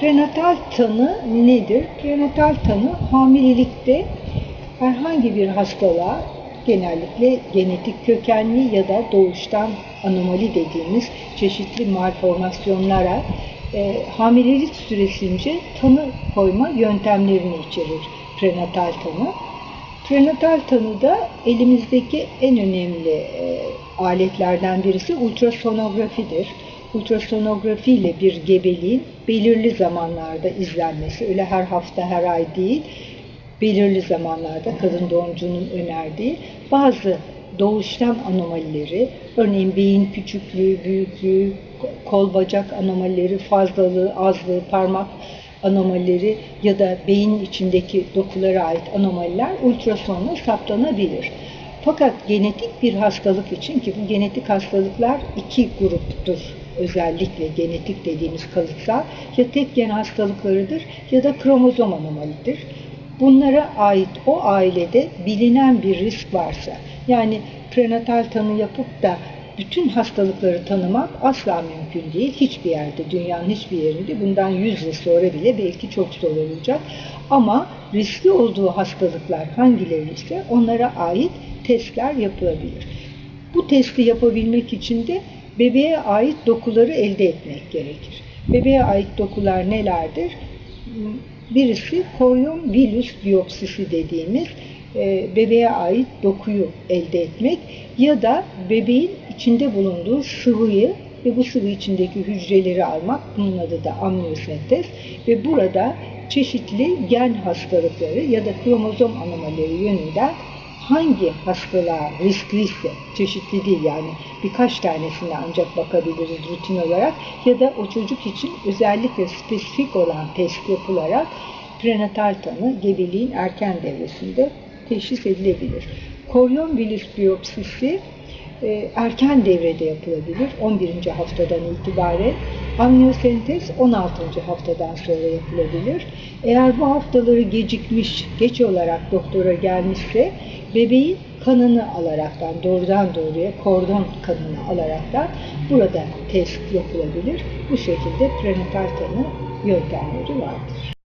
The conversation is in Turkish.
Prenatal tanı nedir? Prenatal tanı hamilelikte herhangi bir hastalığa genellikle genetik kökenli ya da doğuştan anomali dediğimiz çeşitli malformasyonlara e, hamilelik süresince tanı koyma yöntemlerini içerir prenatal tanı. Prenatal tanıda elimizdeki en önemli e, aletlerden birisi ultrasonografidir. Ultrasonografi ile bir gebeliğin belirli zamanlarda izlenmesi, öyle her hafta her ay değil, belirli zamanlarda kadın doğumcunun önerdiği bazı doğuştan anomalileri, örneğin beyin küçüklüğü, büyüklüğü, kol bacak anomalileri, fazlalığı, azlığı, parmak anomalileri ya da beyin içindeki dokulara ait anomaliler ultrasonla saptanabilir. Fakat genetik bir hastalık için ki bu genetik hastalıklar iki gruptur özellikle genetik dediğimiz kalıtsal ya tek gen hastalıklarıdır ya da kromozom anomalidir. Bunlara ait o ailede bilinen bir risk varsa yani prenatal tanı yapıp da bütün hastalıkları tanımak asla mümkün değil. Hiçbir yerde, dünyanın hiçbir yerinde bundan 100 yıl sonra bile belki çok zor olacak. Ama riskli olduğu hastalıklar hangileri ise onlara ait testler yapılabilir. Bu testi yapabilmek için de bebeğe ait dokuları elde etmek gerekir. Bebeğe ait dokular nelerdir? Birisi koryon vilus biyopsisi dediğimiz e, bebeğe ait dokuyu elde etmek ya da bebeğin içinde bulunduğu sıvıyı ve bu sıvı içindeki hücreleri almak bunun adı da amniyosentez ve burada çeşitli gen hastalıkları ya da kromozom anomalileri yönünden hangi hastalığa riskliyse, çeşitli değil yani birkaç tanesine ancak bakabiliriz rutin olarak ya da o çocuk için özellikle spesifik olan test yapılarak prenatal tanı gebeliğin erken devresinde teşhis edilebilir. Koryon virüs biyopsisi e, erken devrede yapılabilir 11. haftadan itibaren. Amniyosentez 16. haftadan sonra yapılabilir. Eğer bu haftaları gecikmiş, geç olarak doktora gelmişse bebeğin kanını alaraktan doğrudan doğruya kordon kanını alaraktan burada test yapılabilir. Bu şekilde prenatal tanı yöntemleri vardır.